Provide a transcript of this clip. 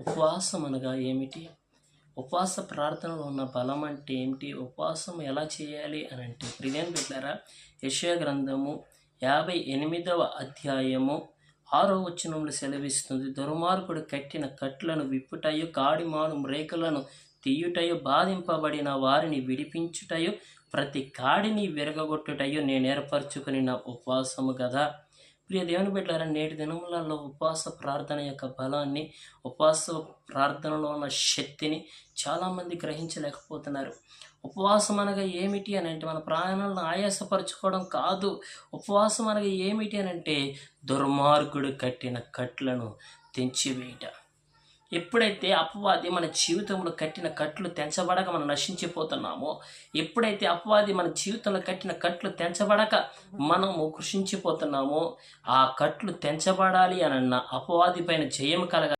ఉపవాసం అనగా ఏమిటి? ఉపవాస ప్రార్థనలో ఉన్న బలం అంటే ఏమిటి? ఉపవాసం ఎలా చేయాలి అని అంటే ప్రియం పెట్టారా యశయ గ్రంథము యాభై ఎనిమిదవ అధ్యాయము ఆరో వచనంలో సెలవిస్తుంది దుర్మార్గుడు కట్టిన కట్లను విప్పుటయు కాడిమాను రేకులను తీయుటయు బాధింపబడిన వారిని విడిపించుటయు ప్రతి కాడిని విరగగొట్టుటయు నేను ఏర్పరచుకుని నా ఉపవాసము కదా ప్రియ దేవుని బిడ్డారా నేటి దినములలో ఉపవాస ప్రార్థన యొక్క బలాన్ని ఉపవాస ప్రార్థనలో ఉన్న శక్తిని చాలామంది గ్రహించలేకపోతున్నారు. ఉపవాసం అనగా ఏమిటి అని అంటే మన ప్రాణాలను ఆయాసపరచుకోవడం కాదు. ఉపవాసం అనగా ఏమిటి అని అంటే దుర్మార్గుడు కట్టిన కట్లను తెంచివేయట. ఎప్పుడైతే అపవాది మన జీవితంలో కట్టిన కట్లు తెంచబడక మనం నశించిపోతున్నామో ఎప్పుడైతే అపవాది మన జీవితంలో కట్టిన కట్లు తెంచబడక మనము కృషించిపోతున్నామో ఆ కట్లు తెంచబడాలి అనన్న అపవాది పైన జయం కలగ